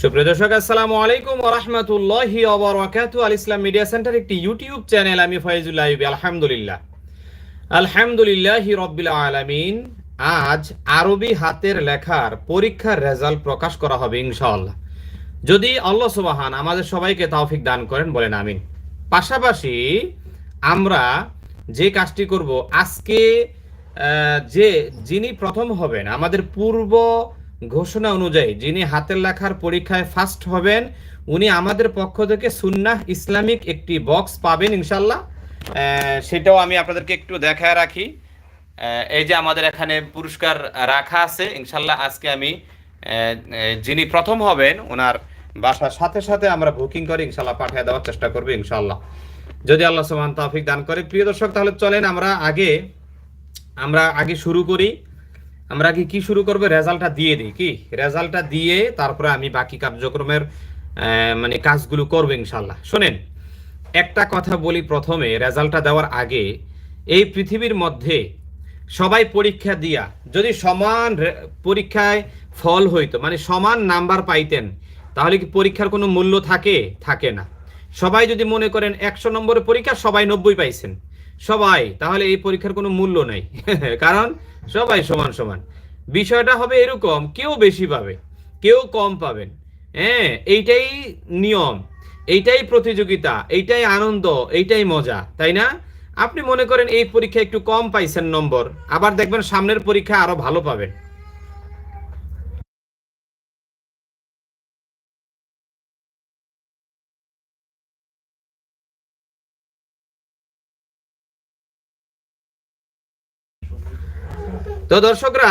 সুপ্রিয় দর্শক, আসসালামু আলাইকুম ওরহমতুল্লাহি ওবরাকাতু আল ইসলাম মিডিয়া সেন্টার একটি ইউটিউব চ্যানেল, আমি ফয়জুল্লাহ ইবি আলহামদুলিল্লাহ। আলহামদুলিল্লাহি রব্বিল আলামিন, আজ আরবি হাতের লেখার পরীক্ষার রেজাল্ট প্রকাশ করা হবে ইনশাআল্লাহ। যদি আল্লাহ সুবাহান, আমাদের সবাইকে তৌফিক দান করেন, বলেন আমিন। পাশাপাশি আমরা যে কাজটি করব, আজকে যে যিনি প্রথম হবেন, আমাদের পূর্ব ঘোষণা অনুযায়ী যিনি হাতের লেখার পরীক্ষায় ফার্স্ট হবেন, উনি আমাদের পক্ষ থেকে সুন্নাহ ইসলামিক একটি বক্স পাবেন ইনশাল্লাহ সেটাও আমি আপনাদেরকে একটু দেখায় রাখি। এই যে আমাদের এখানে পুরস্কার রাখা আছে ইনশাল্লাহ আজকে আমি যিনি প্রথম হবেন ওনার বাসার সাথে সাথে আমরা বুকিং করে ইনশাল্লাহ পাঠিয়ে দেওয়ার চেষ্টা করব ইনশাল্লাহ যদি আল্লাহ সুবহান তৌফিক দান করে, প্রিয় দর্শক, তাহলে চলেন আমরা আগে আমরা আগে শুরু করি। আমরা কি কি শুরু করব? রেজাল্টটা দিয়ে দিই, কি? রেজাল্টটা দিয়ে তারপরে আমি বাকি কার্যক্রমের মানে কাজগুলো করব ইনশাল্লাহ। শোনেন, একটা কথা বলি প্রথমে, রেজাল্টটা দেওয়ার আগে, এই পৃথিবীর মধ্যে সবাই পরীক্ষা দিয়া, যদি সমান পরীক্ষায় ফল হইতো মানে সমান নাম্বার পাইতেন, তাহলে কি পরীক্ষার কোনো মূল্য থাকে? থাকে না। সবাই যদি মনে করেন একশো নম্বরের পরীক্ষা, সবাই নব্বই পাইছেন। সবাই, তাহলে এই পরীক্ষার কোনো মূল্য নেই। কারণ সবাই সমান সমান। বিষয়টা হবে এরকম, কেউ বেশি পাবে, কেউ কম পাবেন। হ্যাঁ এইটাই নিয়ম, এইটাই প্রতিযোগিতা, এইটাই আনন্দ, এইটাই মজা, তাই না? আপনি মনে করেন এই পরীক্ষা একটু কম পাইছেন নম্বর, আবার দেখবেন সামনের পরীক্ষা আরও ভালো পাবেন। তো দর্শকরা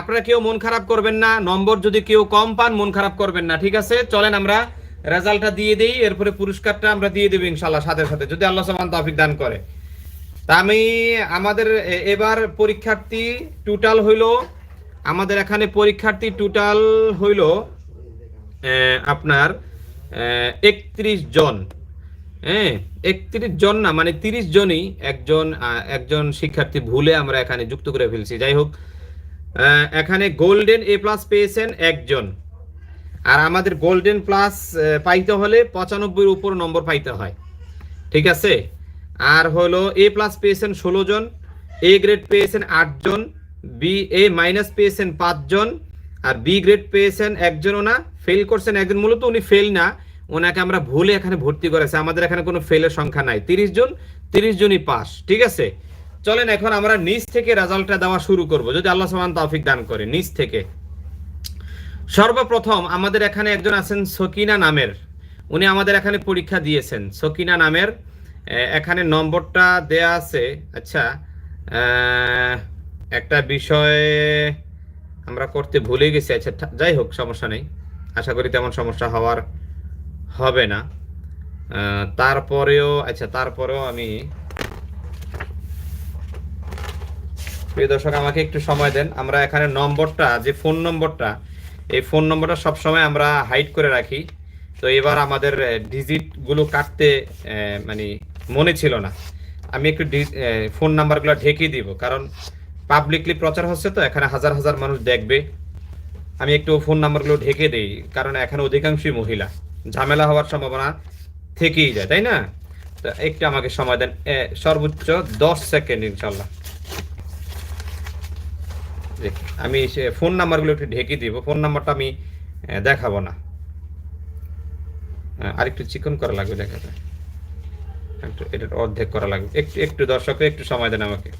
আপনারা কেউ মন খারাপ করবেন না, নম্বর যদি কেউ কম পান, মন খারাপ করবেন না, ঠিক আছে? চলেন আমরা রেজাল্টটা দিয়ে দিই, এরপরে পুরস্কারটা আমরা দিয়ে দেবো ইনশাল্লাহ সাথে সাথে, যদি আল্লাহ সামান তৌফিক দান করে। তা আমি আমাদের এবার পরীক্ষার্থী টোটাল হইল, আমাদের এখানে পরীক্ষার্থী টোটাল হইল আপনার একত্রিশ জন। হ্যাঁ একত্রিশ জন না মানে তিরিশ জনই একজন একজন শিক্ষার্থী ভুলে আমরা এখানে যুক্ত করে ফেলছি। যাই হোক এখানে গোল্ডেন এ প্লাস পেয়েছেন একজন। আর আমাদের গোল্ডেন প্লাস পাইতে হলে পঁচানব্বইয়ের উপর নম্বর পাইতে হয়। ঠিক আছে? আর হলো এ প্লাস পেয়েছেন ষোলো জন, এ গ্রেড পেয়েছেন আটজন বি, এ মাইনাস পেয়েছেন পাঁচজন আর বি গ্রেড পেয়েছেন একজনও না, ফেল করছেন একজন। মূলত উনি ফেল না ওনাকে আমরা ভুলে এখানে ভর্তি করেছি। আমাদের এখানে কোনো ফেলের সংখ্যা নাই। তিরিশ জন, তিরিশ জনই পাস, ঠিক আছে? চলেন এখন আমরা নিচ থেকে রেজাল্টটা দেওয়া শুরু করব। যদি আল্লাহ সামান তৌফিক দান করে, নিচ থেকে। সর্বপ্রথম আমাদের এখানে একজন আছেন সকিনা নামের। উনি আমাদের এখানে পরীক্ষা দিয়েছেন। সকিনা নামের এখানে নম্বরটা দেয়া আছে। আচ্ছা একটা বিষয়ে আমরা করতে ভুলে গেছি। আচ্ছা যাই হোক, সমস্যা নেই। আশা করি তেমন সমস্যা হওয়ার হবে না। তারপরেও আচ্ছা তারপরেও আমি প্রিয় দর্শক, আমাকে একটু সময় দেন। আমরা এখানে নম্বরটা, যে ফোন নম্বরটা, এই ফোন নম্বরটা সবসময় আমরা হাইড করে রাখি। তো এবার আমাদের ডিজিটগুলো কাটতে মানে মনে ছিল না। আমি একটু ফোন নাম্বারগুলো ঢেকে দিব, কারণ পাবলিকলি প্রচার হচ্ছে তো, এখানে হাজার হাজার মানুষ দেখবে। আমি একটু ফোন নাম্বারগুলো ঢেকে দেই, কারণ এখানে অধিকাংশই মহিলা। ঝামেলা হওয়ার সম্ভাবনা থেকেই যায় তাই না? তো একটু আমাকে সময় দেন সর্বোচ্চ দশ সেকেন্ড ইনশাল্লাহ আমি ফোন নাম্বারগুলো একটু ঢেকে দিব ফোন নাম্বারটা আমি দেখাবো না। আহ, আরেকটু চিকন করা লাগবে দেখা যায়। একটু এটা অর্ধেক করা লাগবে। একটু একটু দর্শক একটু সময় দেন আমাকে।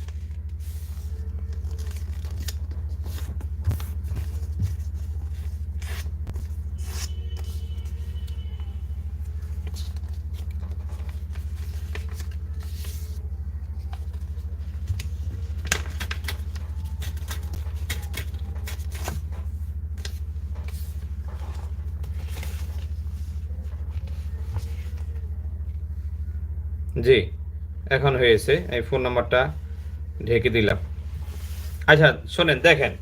জি, এখন হয়েছে। এই ফোন নাম্বারটা ঢেকে দিলাম। আচ্ছা শোনেন, দেখেন।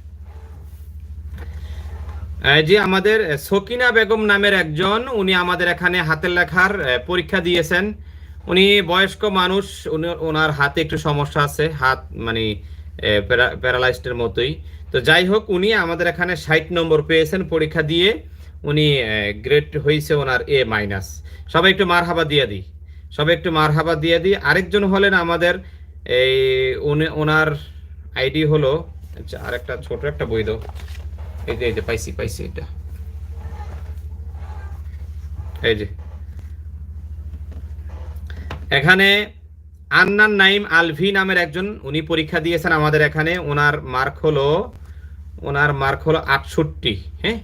যে আমাদের সকিনা বেগম নামের একজন, উনি আমাদের এখানে হাতের লেখার পরীক্ষা দিয়েছেন। উনি বয়স্ক মানুষ ওনার হাতে একটু সমস্যা আছে, হাত মানে প্যারালাইজডের মতোই। তো যাই হোক, উনি আমাদের এখানে ষাট নম্বর পেয়েছেন পরীক্ষা দিয়ে। উনি গ্রেড হয়েছে ওনার এ মাইনাস। সবাই একটু মার হাবা দিয়ে দিই। সবাই একটু মার হাবা দিয়ে দিই। আরেকজন হলেন আমাদের, এই ওনার আইডি হলো আচ্ছা আরেকটা ছোট একটা বই দাও এই যে এই যে, পাইছি পাইছি এটা। এই যে। এখানে আন্নান নাইম আলভি নামের একজন, উনি পরীক্ষা দিয়েছেন আমাদের এখানে। ওনার মার্ক হলো, ওনার মার্ক হলো আটষট্টি হ্যাঁ?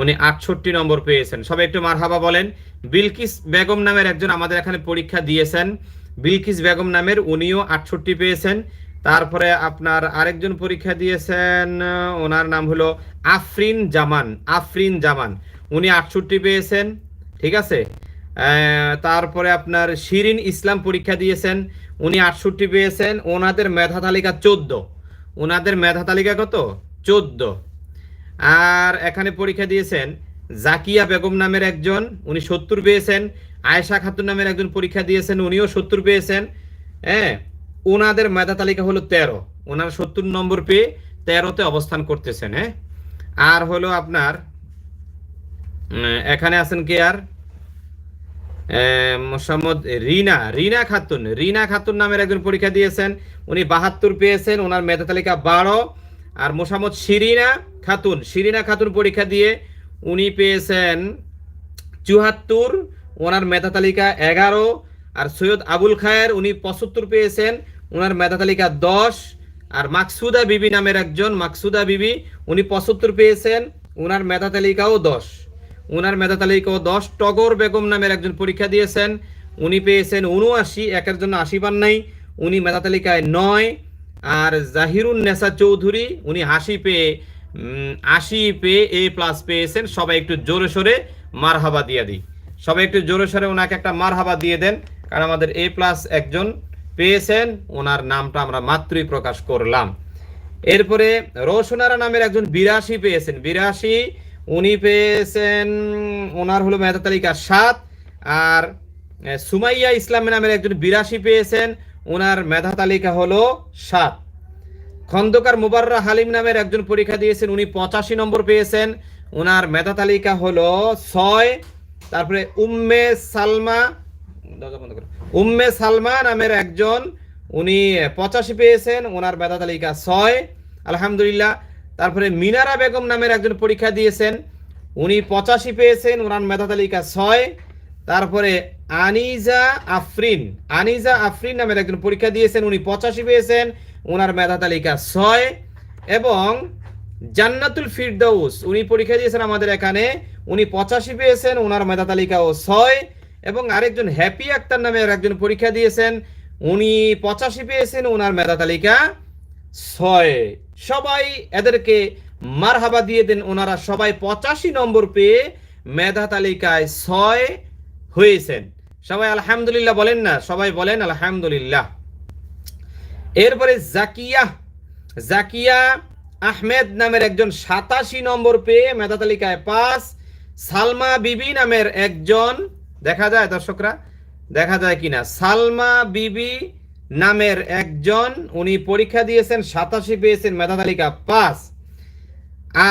উনি আটষট্টি নম্বর পেয়েছেন। সবাই একটু মারহাবা বলেন। বিলকিস বেগম নামের একজন আমাদের এখানে পরীক্ষা দিয়েছেন। বিলকিস বেগম নামের উনিও আটষট্টি পেয়েছেন। তারপরে আপনার আরেকজন পরীক্ষা দিয়েছেন, ওনার নাম হলো আফরিন জামান আফরিন জামান। উনি আটষট্টি পেয়েছেন, ঠিক আছে? তারপরে আপনার শিরিন ইসলাম পরীক্ষা দিয়েছেন, উনি আটষট্টি পেয়েছেন। ওনাদের মেধা তালিকা চোদ্দ। ওনাদের মেধা তালিকা কত? চোদ্দ। আর এখানে পরীক্ষা দিয়েছেন জাকিয়া বেগম নামের একজন, উনি সত্তর পেয়েছেন। আয়েশা খাতুন নামের একজন পরীক্ষা দিয়েছেন, উনিও সত্তর পেয়েছেন। হ্যাঁ ওনাদের মেধা তালিকা হলো তেরো। ওনার সত্তর নম্বর পেয়ে তেরোতে অবস্থান করতেছেন হ্যাঁ। আর হলো আপনার এখানে আছেন কে আর? মোসাম্মদ রিনা রিনা খাতুন। রিনা খাতুন নামের একজন পরীক্ষা দিয়েছেন, উনি বাহাত্তর পেয়েছেন ওনার মেধা তালিকা বারো। আর মোসাম্মদ শিরিনা খাতুন শিরিনা খাতুন পরীক্ষা দিয়ে উনি পেয়েছেন চুহাত্তর ওনার মেধা তালিকা এগারো, আর সৈয়দ আবুল খায়ের উনি পঁচাত্তর পেয়েছেন, ওনার মেধা তালিকা দশ, আর মাকসুদা বিবি নামের একজন, মাকসুদা বিবি, উনি পঁচাত্তর পেয়েছেন, ওনার মেধা তালিকাও দশ। ওনার মেধা তালিকাও দশ, টগর বেগম নামের একজন পরীক্ষা দিয়েছেন, উনি পেয়েছেন উনআশি, একের জন্য আশি পান নাই, উনি মেধা তালিকায় নয়, আর জাহিরুন নেসা চৌধুরী, উনি হাসি পেয়ে আশি পেয়ে এ প্লাস পেয়েছেন। সবাই একটু জোরে সোরে মারহাবা দিয়ে দিই। সবাই একটু জোরে সোরে ওনাকে একটা মারহাবা দিয়ে দেন, কারণ আমাদের এ প্লাস একজন পেয়েছেন, ওনার নামটা আমরা মাত্রই প্রকাশ করলাম। এরপরে রোশনারা নামের একজন বিরাশি পেয়েছেন। বিরাশি, উনি পেয়েছেন, ওনার হলো মেধা তালিকা সাত, আর সুমাইয়া ইসলাম নামের একজন বিরাশি পেয়েছেন, ওনার মেধা তালিকা হলো সাত। খন্দকার মুবাররা হালিম নামের একজন পরীক্ষা দিয়েছেন, উনি পঁচাশি নম্বর পেয়েছেন। ওনার মেধা তালিকা হলো ছয়, তারপরে উম্মে সালমা। উম্মে সালমা নামের একজন, উনি পঁচাশি পেয়েছেন ওনার মেধা তালিকা ছয়, আলহামদুলিল্লাহ। তারপরে মিনারা বেগম নামের একজন পরীক্ষা দিয়েছেন, উনি পঁচাশি পেয়েছেন ওনার মেধা তালিকা ছয়। তারপরে আনিজা আফরিন আনিজা আফরিন নামের একজন পরীক্ষা দিয়েছেন, উনি পঁচাশি পেয়েছেন। ওনার মেধা তালিকা ছয় এবং জান্নাতুল ফিরদৌস উনি পরীক্ষা দিয়েছেন আমাদের এখানে, উনি পঁচাশি পেয়েছেন, ওনার মেধা তালিকাও ছয় এবং আরেকজন হ্যাপি আক্তার নামের একজন পরীক্ষা দিয়েছেন, উনি পঁচাশি পেয়েছেন, ওনার মেধা তালিকা ছয়। সবাই এদেরকে মারহাবা দিয়ে দেন, ওনারা সবাই পঁচাশি নম্বর পেয়ে মেধা তালিকায় ছয় হয়েছেন। সবাই আলহামদুলিল্লাহ বলেন না? সবাই বলেন আলহামদুলিল্লাহ। এরপরে জাকিয়া জাকিয়া আহমেদ নামের একজন সাতাশি নম্বর পেয়ে মেধা তালিকায় পাস সালমা বিবি নামের একজন, দেখা যায় দর্শকরা, দেখা যায় কিনা, সালমা বিবি নামের একজন, উনি পরীক্ষা দিয়েছেন, সাতাশি পেয়েছেন, মেধা তালিকা পাস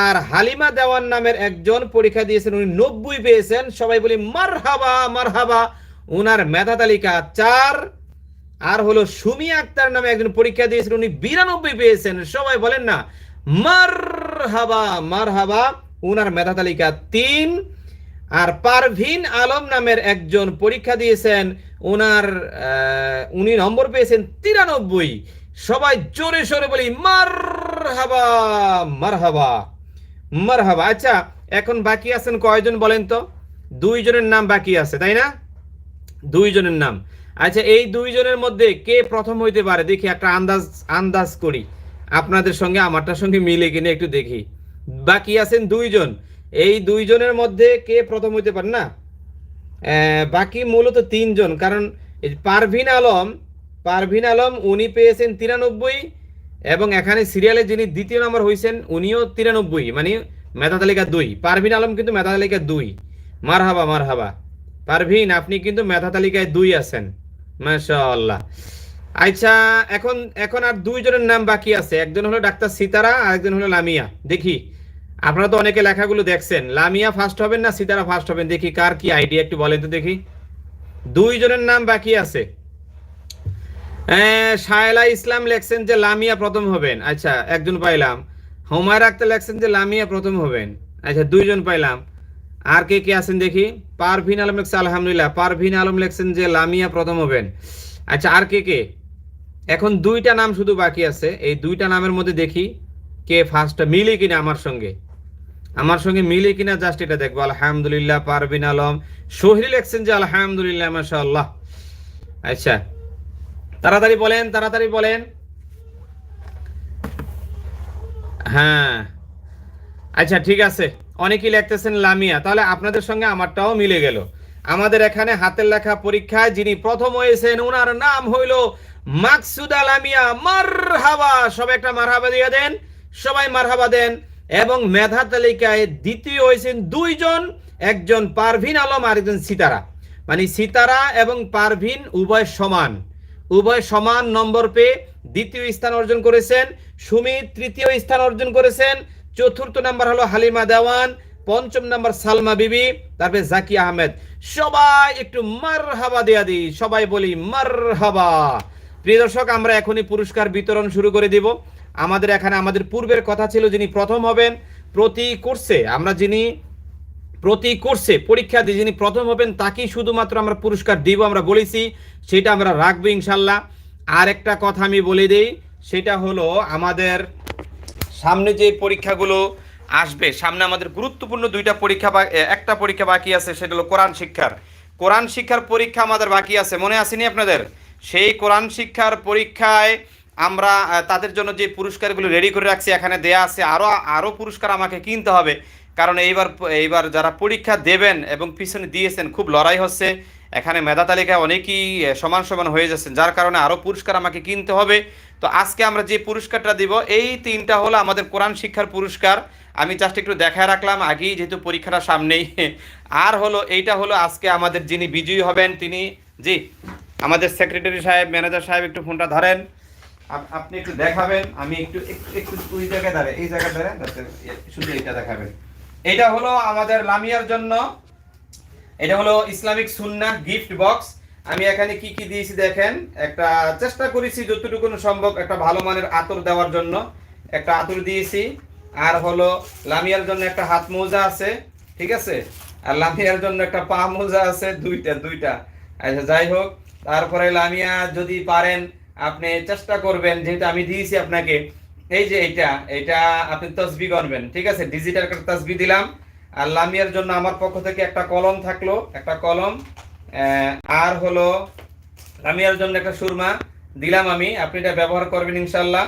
আর হালিমা দেওয়ান নামের একজন পরীক্ষা দিয়েছেন, উনি নব্বই পেয়েছেন, সবাই বলি মারহাবা মারহাবা, উনার মেধা তালিকা চার আর হলো সুমি আক্তার নামে একজন পরীক্ষা দিয়েছেন, উনি বিরানব্বই পেয়েছেন। সবাই বলেন না মার হাবা মার হাবা উনার মেধা তালিকা তিন। আর পারভিন আলম নামের একজন পরীক্ষা দিয়েছেন ওনার উনি নম্বর পেয়েছেন তিরানব্বই। সবাই জোরে সোরে বলি মার হাবা মার হাবা মার হাবা আচ্ছা এখন বাকি আছেন কয়জন বলেন তো? দুইজনের নাম বাকি আছে, তাই না? দুইজনের নাম। আচ্ছা এই দুইজনের মধ্যে কে প্রথম হইতে পারে? দেখি একটা আন্দাজ আন্দাজ করি। আপনাদের সঙ্গে, আমারটার সঙ্গে মিলে কিনে একটু দেখি। বাকি আছেন দুইজন। এই দুইজনের মধ্যে কে প্রথম হইতে পারে না? বাকি মূলত তিনজন। কারণ পারভিন আলম পারভিন আলম উনি পেয়েছেন তিরানব্বই এবং এখানে সিরিয়ালে যিনি দ্বিতীয় নম্বর হয়েছেন উনিও তিরানব্বই। মানে মেধা তালিকা দুই। পারভিন আলম কিন্তু মেধা তালিকা দুই। মারহাবা মারহাবা। পারভিন, আপনি কিন্তু মেধা তালিকায় দুই আছেন। মাশাআল্লাহ। আচ্ছা এখন এখন আর দুইজনের নাম বাকি আছে। একজন হলো ডাক্তার সিতারা আর একজন হলো লামিয়া। দেখি, আপনারা তো অনেকে লেখাগুলো দেখছেন। লামিয়া ফার্স্ট হবেন না সিতারা ফার্স্ট হবেন? দেখি কার কি আইডিয়া একটু বলেন তো দেখি। দুইজনের নাম বাকি আছে। শায়লা ইসলাম লেখছেন যে লামিয়া প্রথম হবেন। আচ্ছা একজন পাইলাম। হুমায়রা আক্তার লেখছেন যে লামিয়া প্রথম হবেন। আচ্ছা দুইজন পাইলাম। আর কে কে আছেন দেখি? পারভিন আলম লেখছে, আলহামদুলিল্লাহ। পারভিন আলম লেখছেন যে লামিয়া প্রথম হবেন। আচ্ছা আর কে কে? এখন দুইটা নাম শুধু বাকি আছে। এই দুইটা নামের মধ্যে দেখি কে ফার্স্ট মিলে কিনা আমার সঙ্গে। আমার সঙ্গে মিলে কিনা জাস্ট এটা দেখব। আলহামদুলিল্লাহ, পারভিন আলম। সোহেল লেখছেন যে আলহামদুলিল্লাহ, মাশাআল্লাহ। আচ্ছা তাড়াতাড়ি বলেন তাড়াতাড়ি বলেন। হ্যাঁ। আচ্ছা ঠিক আছে। অনেকেই লিখতেছেন লামিয়া, তাহলে আপনাদের সঙ্গে আমারটাও মিলে গেল। আমাদের এখানে হাতের লেখা পরীক্ষায় যিনি প্রথম হয়েছেন ওনার নাম হইল মাকসুদা লামিয়া। মারহাবা! সবাই একটা মারহাবা দিয়ে দেন। সবাই মারহাবা দেন। এবং মেধা তালিকায় দ্বিতীয় হয়েছেন দুইজন, একজন পারভিন আলম আর একজন সিতারা। মানে সিতারা এবং পারভিন উভয় সমান। উভয় সমান নম্বর পেয়ে দ্বিতীয় স্থান অর্জন করেছেন। সুমিত তৃতীয় স্থান অর্জন করেছেন। চতুর্থ নাম্বার হলো হালিমা দেওয়ান, পঞ্চম নাম্বার সালমা বিবি, তারপরে জাকি আহমেদ। সবাই একটু মার হাবা দেয়া দিই, সবাই বলি মার হাবা প্রিয় দর্শক, আমরা এখনই পুরস্কার বিতরণ শুরু করে দিব। আমাদের এখানে আমাদের পূর্বের কথা ছিল যিনি প্রথম হবেন, প্রতি কোর্সে আমরা যিনি প্রতি কোর্সে পরীক্ষা দিয়ে যিনি প্রথম হবেন, তাকেই শুধুমাত্র আমরা পুরস্কার দিব, আমরা বলেছি, সেটা আমরা রাখব ইনশাল্লাহ। আর একটা কথা আমি বলে দিই, সেটা হলো আমাদের সামনে যে পরীক্ষাগুলো আসবে, সামনে আমাদের গুরুত্বপূর্ণ দুইটা পরীক্ষা একটা পরীক্ষা বাকি আছে, সেটা হলো কোরআন শিক্ষার। কোরআন শিক্ষার পরীক্ষা আমাদের বাকি আছে, মনে আসেনি আপনাদের? সেই কোরআন শিক্ষার পরীক্ষায় আমরা তাদের জন্য যে পুরস্কারগুলো রেডি করে রাখছি, এখানে দেয়া আছে আরও আরও পুরস্কার আমাকে কিনতে হবে। কারণ এইবার এইবার যারা পরীক্ষা দেবেন এবং পিছনে দিয়েছেন, খুব লড়াই হচ্ছে। এখানে মেধা তালিকায় অনেকেই সমান সমান হয়ে যাচ্ছেন। যার কারণে আরও পুরস্কার আমাকে কিনতে হবে। তো আজকে আমরা যে পুরস্কারটা দিব, এই তিনটা হলো আমাদের কোরআন শিক্ষার পুরস্কার। আমি জাস্ট একটু দেখায় রাখলাম, আগেই যেহেতু পরীক্ষাটা সামনেই। আর হলো, এইটা হলো আজকে আমাদের যিনি বিজয়ী হবেন, তিনি, জি, আমাদের সেক্রেটারি সাহেব ম্যানেজার সাহেব, একটু ফোনটা ধরেন। আপ- আপনি একটু দেখাবেন, আমি একটু একটু ওই জায়গায় দাঁড়াই, এই জায়গায় যাতে শুধু এটা দেখাবেন। এটা হলো আমাদের লামিয়ার জন্য, এটা হলো ইসলামিক সুন্না গিফট বক্স। আমি এখানে কি কি দিয়েছি দেখেন? একটা চেষ্টা করেছি যতটুকু সম্ভব একটা ভালো মানের আতর দেওয়ার জন্য। একটা আতর দিয়েছি। আর হলো লামিয়ার জন্য একটা হাত মোজা আছে, ঠিক আছে? আর লামিয়ার জন্য একটা পা মোজা আছে, দুইটা দুইটা। আচ্ছা যাই হোক, তারপরে লামিয়া যদি পারেন, আপনি চেষ্টা করবেন, যেহেতু আমি দিয়েছি আপনাকে। এই যে এটা এটা আপনি তসবি গণবেন, ঠিক আছে? ডিজিটাল একটা তসবি দিলাম। আর লামিয়ার জন্য আমার পক্ষ থেকে একটা কলম থাকল, একটা কলম। আর হলো লামিয়ার জন্য একটা সুরমা। দিলাম আমি, আপনি এটা ব্যবহার করবেন ইনশাল্লাহ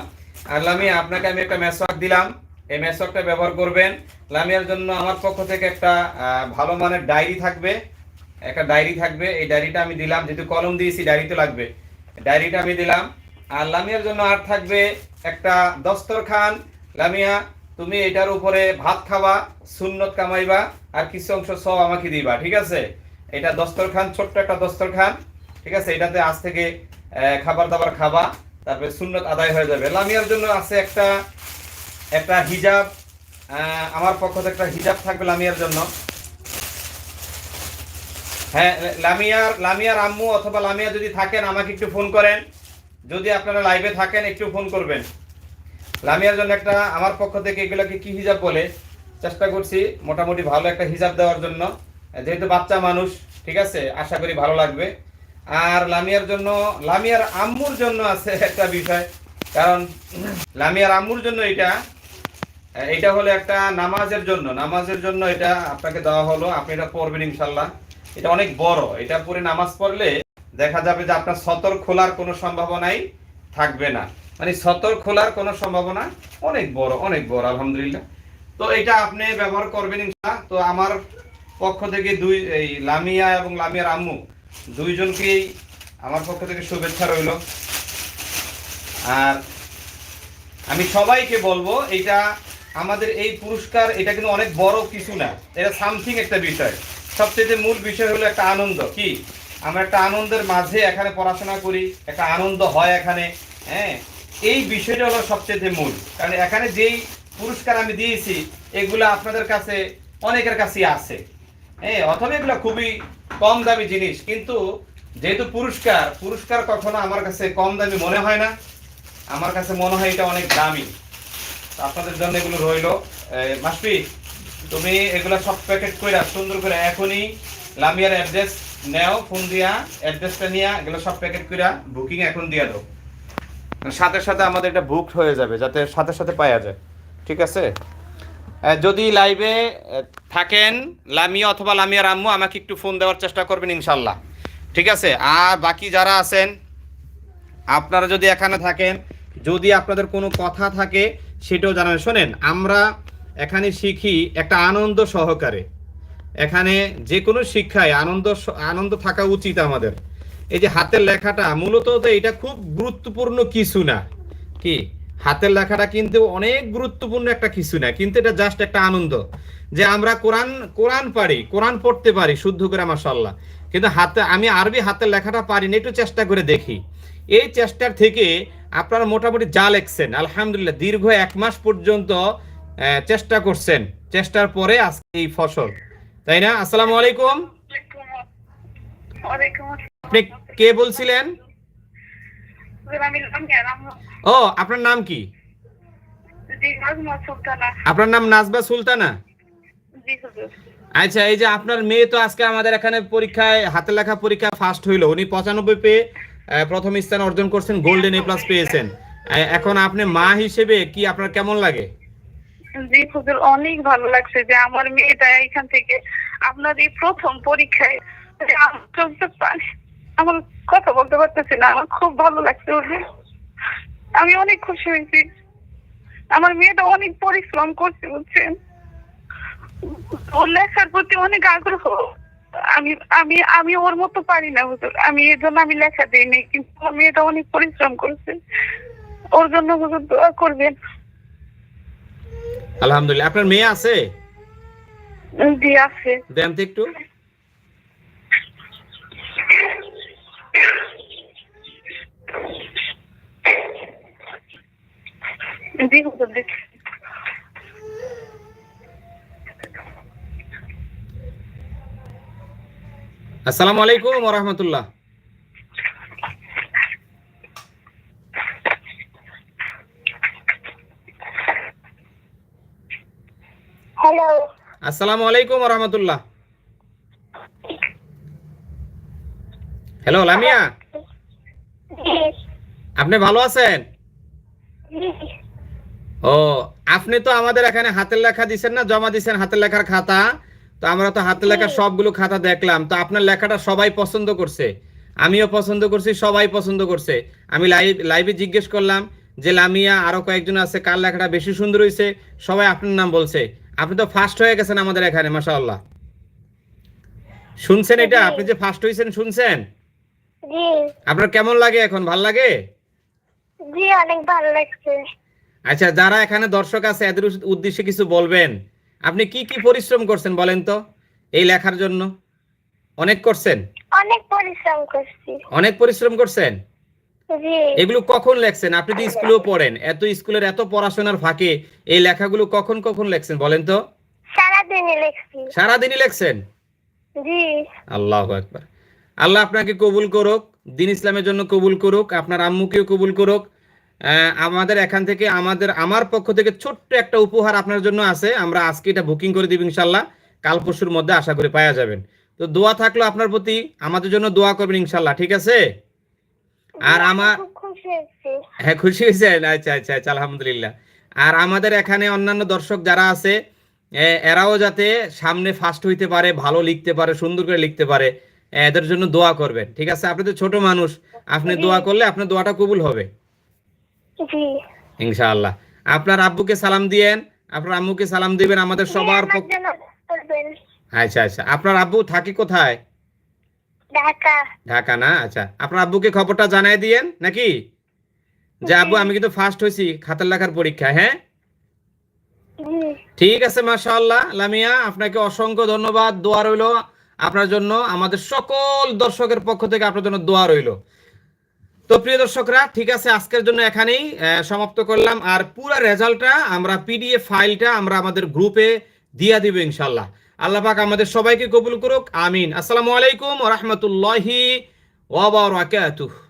আর লামিয়া আপনাকে আমি একটা মেসওয়াক দিলাম। এই মেসওয়াকটা ব্যবহার করবেন। লামিয়ার জন্য আমার পক্ষ থেকে একটা ভালো মানের ডায়েরি থাকবে। একটা ডায়েরি থাকবে। এই ডায়েরিটা আমি দিলাম। যেহেতু কলম দিয়েছি, ডায়েরি তো লাগবে। ডায়েরিটা আমি দিলাম। আর লামিয়ার জন্য আর থাকবে একটা দস্তরখান। লামিয়া, তুমি এটার উপরে ভাত খাওয়া, সুন্নত কামাইবা, আর কিছু অংশ সব আমাকে দিবা, ঠিক আছে? এটা দস্তরখান, ছোট্ট একটা দস্তরখান। ঠিক আছে? এটাতে আজ থেকে খাবার দাবার খাবা, তারপরে সুন্নত আদায় হয়ে যাবে। লামিয়ার জন্য আছে একটা একটা হিজাব। আমার পক্ষ থেকে একটা হিজাব থাকবে লামিয়ার জন্য। হ্যাঁ লামিয়ার লামিয়ার আম্মু অথবা লামিয়া যদি থাকেন, আমাকে একটু ফোন করেন। যদি আপনারা লাইভে থাকেন, একটু ফোন করবেন। লামিয়ার জন্য একটা, আমার পক্ষ থেকে এগুলোকে কি হিজাব বলে? চেষ্টা করছি মোটামুটি ভালো একটা হিজাব দেওয়ার জন্য। যেহেতু বাচ্চা মানুষ, ঠিক আছে? আশা করি ভালো লাগবে। আর লামিয়ার জন্য, লামিয়ার আম্মুর জন্য আছে একটা বিষয়। কারণ লামিয়ার আম্মুর জন্য এটা এটা হলো একটা নামাজের জন্য। নামাজের জন্য এটা আপনাকে দেওয়া হলো। আপনি এটা পড়বেন ইনশাল্লাহ এটা অনেক বড়। এটা পরে নামাজ পড়লে দেখা যাবে যে আপনার সতর খোলার কোনো সম্ভাবনাই থাকবে না। মানে সতর খোলার কোনো সম্ভাবনা অনেক বড় অনেক বড়, আলহামদুলিল্লাহ। তো এটা আপনি ব্যবহার করবেন ইনশাল্লাহ তো আমার পক্ষ থেকে দুই, এই লামিয়া এবং লামিয়ার আম্মু দুইজনকেই আমার পক্ষ থেকে শুভেচ্ছা রইল। আর আমি সবাইকে বলব, এটা আমাদের এই পুরস্কার, এটা কিন্তু অনেক বড় কিছু না, এটা সামথিং একটা বিষয়। সবচেয়ে মূল বিষয় হলো একটা আনন্দ। কি? আমরা একটা আনন্দের মাঝে এখানে পড়াশোনা করি, একটা আনন্দ হয় এখানে হ্যাঁ? এই বিষয়টা হলো সবচেয়ে মূল। কারণ এখানে যেই পুরস্কার আমি দিয়েছি, এগুলো আপনাদের কাছে, অনেকের কাছেই আছে। হ্যাঁ অথবা এগুলো খুবই কম দামি জিনিস, কিন্তু যেহেতু পুরস্কার পুরস্কার কখনো আমার কাছে কম দামি মনে হয় না। আমার কাছে মনে হয় এটা অনেক দামি। আপনাদের জন্য এগুলো রইল। মাসপি, তুমি এগুলো সব প্যাকেট করে সুন্দর করে এখনই লামিয়ার অ্যাড্রেস নেও, ফোন দিয়া, অ্যাড্রেসটা নিয়ে, এগুলো সব প্যাকেট করে বুকিং এখন দিয়ে দাও। সাথে সাথে আমাদের এটা বুকড হয়ে যাবে, যাতে সাথে সাথে পাওয়া যায়। ঠিক আছে? যদি লাইভে থাকেন লামিয়া অথবা লামিয়ার আম্মু, আমাকে একটু ফোন দেওয়ার চেষ্টা করবেন ইনশাল্লাহ। ঠিক আছে? আর বাকি যারা আছেন, আপনারা যদি এখানে থাকেন, যদি আপনাদের কোনো কথা থাকে, সেটাও জানাবেন। শোনেন, আমরা এখানে শিখি একটা আনন্দ সহকারে। এখানে যে কোনো শিক্ষায় আনন্দ আনন্দ থাকা উচিত আমাদের। এই যে হাতের লেখাটা, মূলত তো এটা খুব গুরুত্বপূর্ণ কিছু না। কি? হাতের লেখাটা কিন্তু অনেক গুরুত্বপূর্ণ একটা কিছু না কিন্তু এটা জাস্ট একটা আনন্দ যে আমরা কোরআন কোরআন পারি কোরআন পড়তে পারি শুদ্ধ করে মাসাল্লাহ কিন্তু হাতে আমি আরবি হাতের লেখাটা পারি না একটু চেষ্টা করে দেখি। এই চেষ্টার থেকে আপনারা মোটামুটি যা লেখছেন আলহামদুলিল্লাহ দীর্ঘ এক মাস পর্যন্ত আহ, চেষ্টা করছেন। চেষ্টার পরে আজকে এই ফসল। তাই না? আসসালামু আলাইকুম। আপনি কে বলছিলেন? ও আপনার নাম কি। আপনার নাম নাজবা সুলতানা? আচ্ছা এই যে আপনার মেয়ে তো আজকে আমাদের এখানে পরীক্ষায় হাতে লেখা পরীক্ষা ফার্স্ট হইল। উনি পঁচানব্বই পেয়ে প্রথম স্থান অর্জন করছেন গোল্ডেন এ প্লাস পেয়েছেন। এখন আপনি মা হিসেবে কি আপনার কেমন লাগে? জি, হুজুর, অনেক ভালো লাগছে যে আমার মেয়েটা এখান থেকে আপনার এই প্রথম পরীক্ষায় আমার আমার কথা বলতে পারতেছি না আমার খুব ভালো লাগছে আমি অনেক খুশি হয়েছি। আমার মেয়েটা অনেক পরিশ্রম করছে বুঝছেন? ওর লেখার প্রতি অনেক আগ্রহ। আমি আমি আমি ওর মতো পারি না হুজুর। আমি এর জন্য আমি লেখা দিইনি কিন্তু আমার মেয়েটা অনেক পরিশ্রম করছে। ওর জন্য হুজুর দোয়া করবেন। আলহামদুলিল্লাহ। আপনার মেয়ে আছে? জি আছে। দেন তো একটু। জি হুজুর দেখি আসসালামু আলাইকুম রহমতুল্লাহ হ্যালো আসসালামু আলাইকুম রহমতুল্লাহ হ্যালো লামিয়া আপনি ভালো আছেন ও আপনি তো আমাদের এখানে হাতের লেখা দিছেন না জমা দিছেন হাতের লেখার খাতা। তো আমরা তো হাতের লেখার সবগুলো খাতা দেখলাম তো আপনার লেখাটা সবাই পছন্দ করছে। আমিও পছন্দ করছি সবাই পছন্দ করছে। আমি লাইভ লাইভে জিজ্ঞেস করলাম যে লামিয়া আরও কয়েকজন আছে কার লেখাটা বেশি সুন্দর হয়েছে সবাই আপনার নাম বলছে। আপনি তো ফার্স্ট হয়ে গেছেন আমাদের এখানে মাশাআল্লাহ। শুনছেন এটা? আপনি যে ফার্স্ট হয়েছেন শুনছেন? আপনার কেমন লাগে এখন? ভালো লাগে? জি অনেক ভালো লাগছে। আচ্ছা যারা এখানে দর্শক আছে এদের উদ্দেশ্যে কিছু বলবেন। আপনি কি কি পরিশ্রম করছেন বলেন তো এই লেখার জন্য? অনেক করছেন? অনেক পরিশ্রম করছি। অনেক পরিশ্রম করছেন? এগুলো কখন লেখছেন? আপনি তো স্কুলেও পড়েন। এত স্কুলের এত পড়াশোনার ফাঁকে এই লেখাগুলো কখন কখন লেখছেন বলেন তো? সারাদিনই লিখছি। সারাদিনই লেখছেন? জি। আল্লাহ একবার আল্লাহ আপনাকে কবুল করুক দিন ইসলামের জন্য কবুল করুক আপনার আম্মুকেও কবুল করুক আমাদের এখান থেকে আমাদের আমার পক্ষ থেকে ছোট্ট একটা উপহার আপনার জন্য আছে। আমরা আজকে এটা বুকিং করে দিব ইনশাল্লাহ। কাল পরশুর মধ্যে আশা করে পাওয়া যাবেন। তো দোয়া থাকল আপনার প্রতি। আমাদের জন্য দোয়া করবেন ইনশাল্লাহ ঠিক আছে? আর আমার হয়েছি। হ্যাঁ খুশি হয়েছেন আচ্ছা আচ্ছা আচ্ছা আলহামদুলিল্লাহ। আর আমাদের এখানে অন্যান্য দর্শক যারা আছে এরাও যাতে সামনে ফার্স্ট হইতে পারে ভালো লিখতে পারে সুন্দর করে লিখতে পারে এদের জন্য দোয়া করবেন ঠিক আছে? আপনি তো ছোট মানুষ আপনি দোয়া করলে আপনার দোয়াটা কবুল হবে। ইনশাআল্লাহ। আপনার আব্বুকে সালাম দিয়েন আপনার আম্মুকে সালাম দিবেন আমাদের সবার আচ্ছা আচ্ছা। আপনার আব্বু থাকে কোথায়? ঢাকা। ঢাকা না? আচ্ছা। আপনার আব্বুকে খবরটা জানাই দিয়েন নাকি? যে আব্বু আমি কিন্তু ফার্স্ট হয়েছি খাতার লেখার পরীক্ষায় হ্যাঁ? ঠিক আছে মাশাআল্লাহ। লামিয়া আপনাকে অসংখ্য ধন্যবাদ। দোয়া রইল আপনার জন্য। আমাদের সকল দর্শকের পক্ষ থেকে আপনার জন্য দোয়া রইল। তো প্রিয় দর্শকরা, ঠিক আছে, আজকের জন্য এখানেই সমাপ্ত করলাম। আর পুরো রেজাল্টটা আমরা পিডিএফ ফাইলটা আমরা আমাদের গ্রুপে দিয়ে দিব ইনশাল্লাহ আল্লাহ পাক আমাদের সবাইকে কবুল করুক। আমিন। আসসালামু আলাইকুম রাহমাতুল্লাহি ওয়া বারাকাতুহু।